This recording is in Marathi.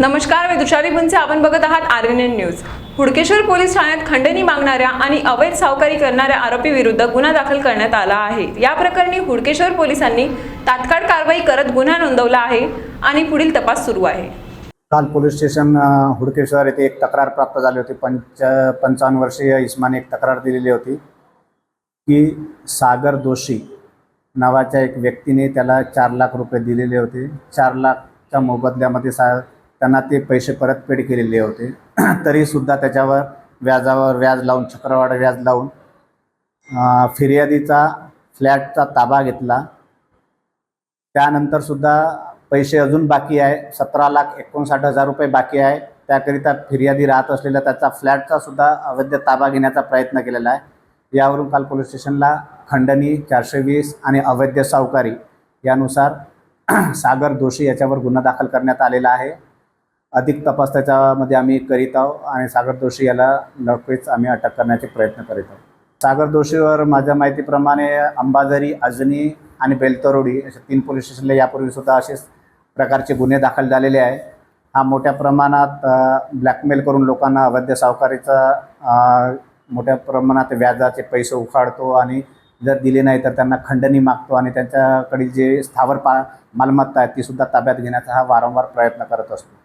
नमस्कार मी तुषारी भुंसे. आपण बघत आहात R N N news. Hudkeshwar police ठाण्यात खंडणी मागणाऱ्या आणि अवैध सावकारी करणाऱ्या आरोपी विरुद्ध गुन्हा दाखल करण्यात आला आहे. या प्रकरणी हुडकेश्वर पोलिसांनी तात्काळ कारवाई करत गुन्हा नोंदवला आहे आणि पुढील तपास सुरू आहे. काल पोलीस स्टेशन हुडकेश्वर येथे एक तक्रार प्राप्त झाली होती. पंच पंचावन्न वर्षीय इस्माने एक तक्रार दिलेली होती की सागर दोषी नावाच्या एक व्यक्तीने त्याला चार लाख रुपये दिलेले होते. चार लाखच्या मोबदल्यामध्ये सा त्यांना ते पैसे परतफेड केलेले होते. तरीसुद्धा त्याच्यावर व्याजावर व्याज लावून चक्रवाढ व्याज लावून फिर्यादीचा फ्लॅटचा ताबा घेतला. त्यानंतरसुद्धा पैसे अजून बाकी आहे. सतरा लाख एकोणसाठ हजार रुपये बाकी आहे. त्याकरिता फिर्यादी राहत असलेल्या त्याचा फ्लॅटचा सुद्धा अवैध ताबा घेण्याचा प्रयत्न केलेला आहे. यावरून काल पोलीस स्टेशनला खंडणी चारशे वीस आणि अवैध सावकारी यानुसार सागर दोषी याच्यावर गुन्हा दाखल करण्यात आलेला आहे. अधिक तपास त्याच्यामध्ये आम्ही करीत आहोत आणि सागर दोषी याला लवकरच आम्ही अटक करण्याचे प्रयत्न करीत आहोत. सागर दोषीवर माझ्या माहितीप्रमाणे अंबाझरी अजनी आणि बेलतरोडी अशा तीन पोलीस स्टेशनला यापूर्वीसुद्धा असेच प्रकारचे गुन्हे दाखल झालेले आहे हा मोठ्या प्रमाणात ब्लॅकमेल करून लोकांना अवैध सावकारीचा मोठ्या प्रमाणात व्याजाचे पैसे उखाडतो आणि जर दिले नाही तर त्यांना खंडणी मागतो आणि त्यांच्याकडील जे स्थावर पा मालमत्ता आहे तीसुद्धा ताब्यात घेण्याचा हा वारंवार प्रयत्न करत असतो.